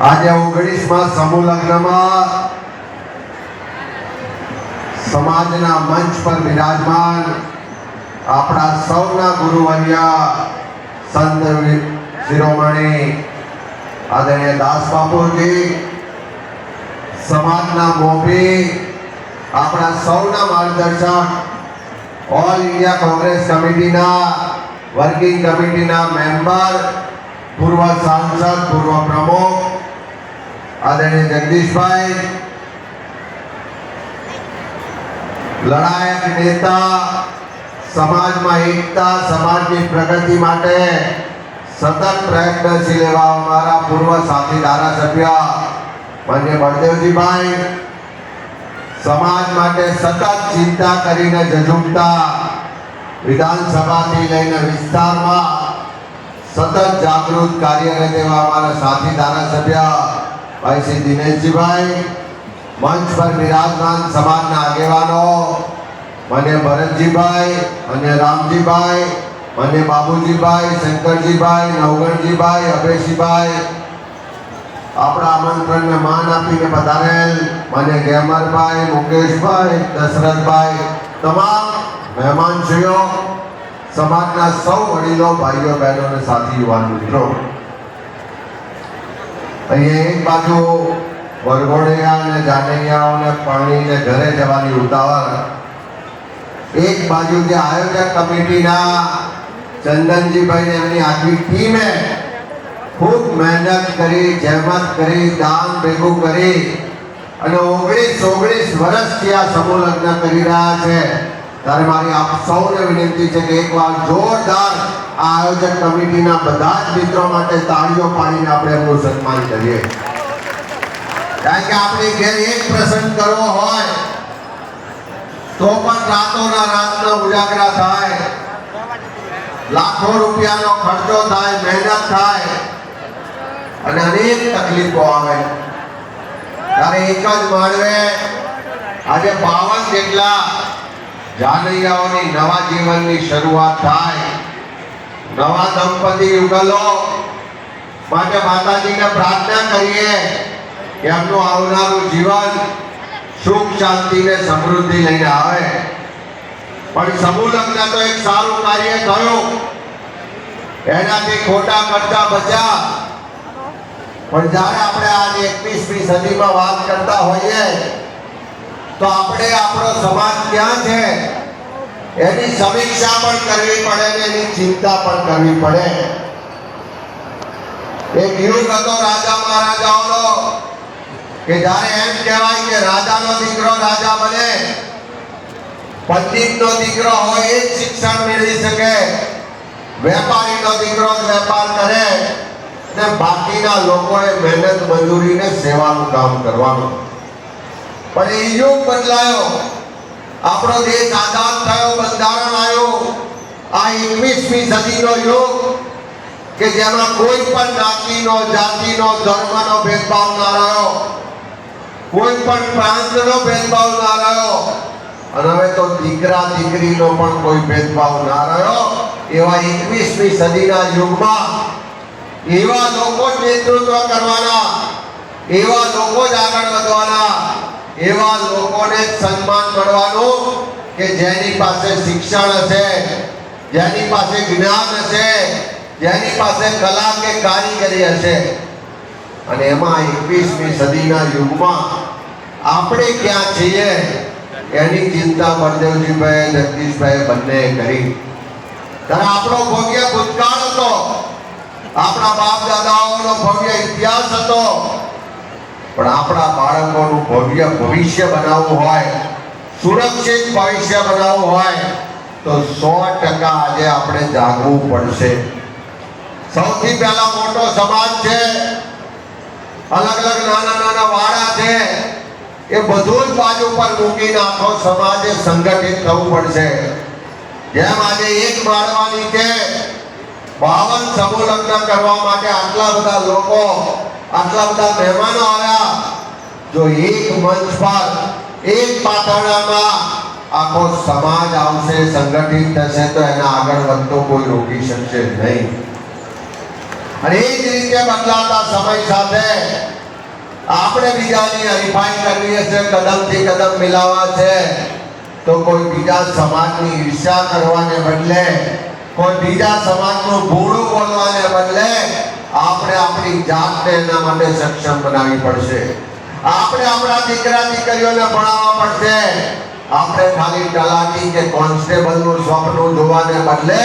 આજે ઓગણીસમાં સમૂહ લગ્નમાં સમાજના મંચ પર બિરાજમાન આપણા સૌના ગુરુવર્ય સંત શિરોમણી આદરણીય દાસ બાપુજી, સમાજના મોભી આપણા સૌના માર્ગદર્શક, ઓલ ઇન્ડિયા કોંગ્રેસ કમિટીના, વર્કિંગ કમિટીના મેમ્બર, પૂર્વ સાંસદ, પૂર્વ પ્રમુખ આદરણીય જગદીશભાઈ, લડાયક નેતા, સમાજમાં એકતા, સમાજની પ્રગતિ માટે સતત પ્રયત્નશીલ એવા અમારા પૂર્વ સાથી ધારાસભ્ય માન્ય બળદેવજીભાઈ, સમાજ માટે સતત ચિંતા કરીને જજુમતા વિધાનસભાથી લઈને વિસ્તારમાં સતત જાગૃત કાર્યરત એવા અમારા સાથી ધારાસભ્ય ભાઈ શ્રી દિનેશજીભાઈ, મંચ પર બિરાજમાન સમાજના આગેવાનો, મને ભરતજીભાઈ, અને રામજીભાઈ, મને બાબુજીભાઈ, શંકરજીભાઈ, નવગણજીભાઈ અભયજીભાઈ આપણા આમંત્રણને માન આપીને પધારેલ મને ગેમરભાઈ, મુકેશભાઈ, દશરથભાઈ, તમામ મહેમાનશ્રીઓ, સમાજના સૌ વડીલો, ભાઈઓ, બહેનો અને સાથી, યુવાન મિત્રો. અહીંયા એક બાજુ વરઘોડિયા અને જાનૈયાઓને પાણીને ઘરે જવાની ઉતાવળ. એક બાજુ જે આયોજક કમિટીના ચંદનજીભાઈ એમની આખી ટીમે ખૂબ મહેનત કરી, જહેમત કરી, દાન ભેગું કરી અને ઓગણીસ ઓગણીસ વર્ષથી આ સમૂહ લગ્ન કરી રહ્યા છે. ત્યારે મારી આપ સૌને વિનંતી છે કે એકવાર જોરદાર આ આયોજક કમિટીના બધા જ મિત્રો માટે તાળીઓ પાડીને આપણે એમનું સન્માન કરીએ. કારણ કે આપણે ઘેર એક પ્રસંગ કરવો હોય, તો પણ રાતોના રાતના ઉજાગરા થાય. લાખો રૂપિયાનો ખર્ચો થાય, મહેનત થાય, અને અનેક તકલીફો આવે. ત્યારે એક જ માનવે આજે બાવન જેટલા જાનૈયાઓની નવા જીવનની શરૂઆત થાય. નવા દંપતી યુગલો માટે માતાજીને પ્રાર્થના કરીએ કે એમનું આવનારું જીવન સુખ શાંતિ ને સમૃદ્ધિ લઈને આવે. પણ સમૂહ લગ્ન તો એક સારું કાર્ય થયું. એનાથી ખોટા કરતા બચ્યા. પણ જ્યારે આપણે આજે એકવીસમી સદીમાં વાત કરતા હોઈએ, તો આપણે આપણો સમાજ ક્યાં છે? એની સમીક્ષા પણ કરવી પડે ને એની ચિંતા પણ કરવી પડે. એક યુગ હતો રાજા મહારાજાઓનો, કે જ્યારે એમ કહેવાય કે રાજાનો દીકરો રાજા બને, પંડિતનો દીકરો હોય એ જ શિક્ષણ મેળવી શકે. વેપારીનો દીકરો જ વેપાર કરે ને બાકીના લોકોએ મહેનત, મજૂરીને સેવાનું કામ કરવાનું. પણ એ યુગ બદલાયો. આપણો દેશ આઝાદ થયો, બંધારણ આવ્યો. આ એકવીસમી સદીનો યુગ કે જેમાં કોઈ પણ જ્ઞાતિનો જાતિનો, ધર્મનો ભેદભાવ ના રહ્યો. કોઈ પણ પ્રાંતનો ભેદભાવ ના રહ્યો. અને હવે તો દીકરા દીકરીનો પણ કોઈ ભેદભાવ ના રહ્યો. એવા એકવીસમી સદીના યુગમાં એવા લોકો જ નેતૃત્વ કરવાના, એવા લોકો જ આગળ વધવાના. એવા લોકોને સન્માન મળવાનું કે જેની પાસે શિક્ષણ હશે, જેની પાસે જ્ઞાન હશે, જેની પાસે કલા કે કારીગરી હશે. અને એમાં એકવીસમી સદીના યુગમાં આપણે ક્યાં છીએ એની ચિંતા બળદેવજીભાઈ જગદીશભાઈ બંને કરી. ત્યારે આપણો ભવ્ય ભૂતકાળ હતો. આપણા બાપ દાદાઓનો ભવ્ય ઇતિહાસ હતો. પણ આપણા બાળકોનું ભવ્ય ભવિષ્ય બનાવવું હોય, સુરક્ષિત ભવિષ્ય બનાવવું હોય, તો સો ટકા આજે આપણે જાગવું પડશે. સૌથી પહેલા મોટો સમાજ છે, અલગ અલગ નાના નાના વાળા છે, એ બધું જ બાજુ પર મૂકીને આખો સમાજે સંગઠિત થવું પડશે. જેમ આજે એક માળવાની છે બાવન સમૂહ લગ્ન કરવા માટે આટલા બધા લોકો આટલા બધા મહેમાનો આવ્યા. જો એક મંચ પર, એક પાતળામાં આખો સમાજ આવશે, સંગઠિત થશે, તો એના આગળ વધતો કોઈ રોકી શકશે નહીં. અને એ જ રીતે બદલાતા સમય સાથે આપણે બીજાની હરીફાઈ કરવી છે કદમથી કદમ મિલાવવા છે, તો કોઈ બીજા સમાજની ઈર્ષ્યા કરવાને બદલે, કોઈ બીજા સમાજનું ભૂડું બોલવાને બદલે આપણે આપણી જાતને એના માટે સક્ષમ બનાવવી પડશે. આપણે આપણા દીકરા, દીકરીઓને ભણાવવા પડશે. આપણે ખાલી તલાટી કે કોન્સ્ટેબલનું સ્વપ્ન જોવાને બદલે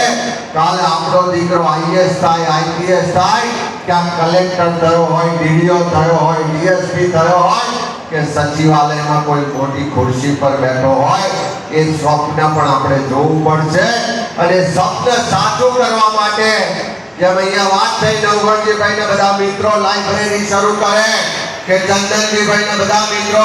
કાલે આપણો દીકરો આઈએસ થાય, આઈપીએસ થાય ક્યાં કલેક્ટર થયો હોય, ડીડીઓ થયો હોય, ડીએસપી થયો હોય, કે સચિવાલયમાં કોઈ મોટી ખુરશી પર બેઠો હોય, એ સ્વપ્ન પણ આપણે જોવું પડશે. અને સ્વપ્ન સાચું કરવા માટે જેમ અહીંયા વાત થઈ નવગણજીભાઈ ને બધા મિત્રો લાઇબ્રેરી શરૂ કરે કે ચંદનજીભાઈ ને બધા મિત્રો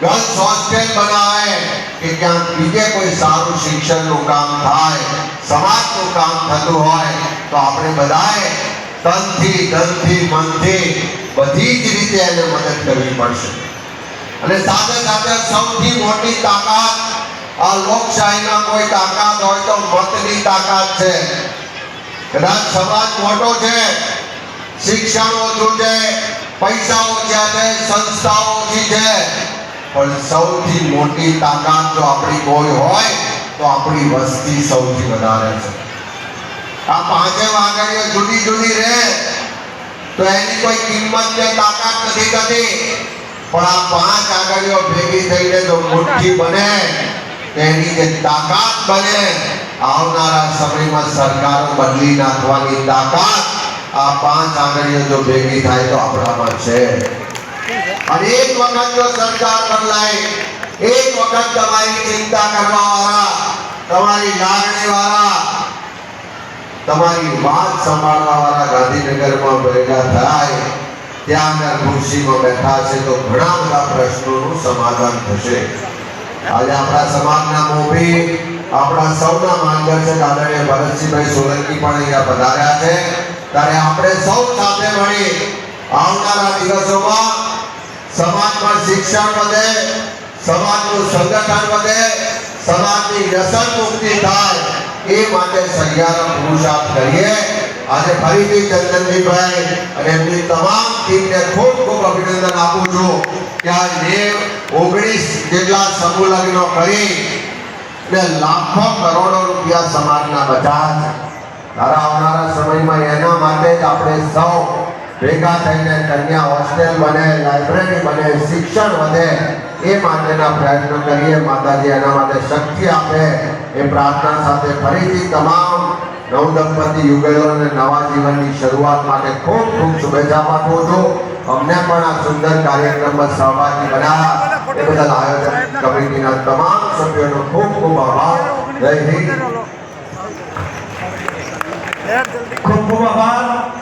ગર્લ્સ હોસ્ટેલ બનાવે કે ક્યાંક બીજે કોઈ સારું શિક્ષણનું કામ થાય સમાજનું કામ થતું હોય, તો આપણે બધાએ તનથી, ધનથી, મનથી બધી જ રીતે એને મદદ કરવી પડશે. અને સાથે સાથે સૌથી મોટી તાકાત, આ લોકશાહીમાં કોઈ તાકાત હોય તો મતની તાકાત છે. કદાચ સમાજ મોટો છે. શિક્ષણ ઓછું છે પૈસા ઓછા છે સંસ્થાઓ ઓછી છે પણ સૌથી મોટી તાકાત જો આપણી કોઈ હોય, તો આપણી વસ્તી સૌથી વધારે છે. આ પાંચે વાગણીઓ જુદી જુદી રહે તો એની કોઈ કિંમત કે તાકાત નથી થતી. પણ આ પાંચ આગળીઓ ભેગી થઈને જો મુઠ્ઠી બને તેની જે તાકાત બને આવનારા સમયમાં સરકારો બદલી નાખવાની તાકાત આ પાંચ આગળીઓ જો ભેગી થાય તો આપણામાં છે. અને એક વખત જો સરકાર બદલાય, એક વખત તમારી ચિંતા કરવા વાળા તમારી લાગણી વાળા તમારી વાત સંભાળવા વાળા ગાંધીનગરમાં ભેગા થાય, ત્યાં આગળ ખુરશીમાં બેઠા છે તો ઘણા બધા પ્રશ્નોનું સમાધાન થશે. આજે આપણા સમાજના મોભી આપણા સૌના માર્ગદર્શક આદરણીય ભરતસિંહભાઈ સોલંકી પણ અહીંયા પધાર્યા છે. ત્યારે આપણે સૌ સાથે મળી આવનારા દિવસોમાં સમાજમાં શિક્ષણ વધે, સમાજનું સંગઠન વધે, સમાજની વ્યસન મુક્તિ થાય એ માટે સહિયારો પુરુષાર્થ કરીએ. આજે ફરીથી ચંદનજીભાઈ અને એમની તમામ ટીમને ખૂબ ખૂબ અભિનંદન આપું છું. કે આ જે ઓગણીસ જેટલા સમૂહ લગ્નો કરી ને લાખો કરોડો રૂપિયા સમાજના બધા છે તારા આવનારા સમયમાં એના માટે જ આપણે સૌ ભેગા થઈને કન્યા હોસ્ટેલ બને, લાઇબ્રેરી બને, શિક્ષણ વધે એ માટેના પ્રયત્નો કરીએ. માતાજી એના માટે શક્તિ આપે એ પ્રાર્થના સાથે ફરીથી તમામ નવદંપતિ યુગલોને નવા જીવનની શરૂઆત માટે ખૂબ ખૂબ શુભેચ્છા પાઠવું છું. અમને પણ આ સુંદર કાર્યક્રમમાં સહભાગી બનાવ્યા એ બદલ આયોજક કમિટીના તમામ સભ્યોનો ખૂબ ખૂબ આભાર. જય હિન્દ. ખૂબ ખૂબ આભાર.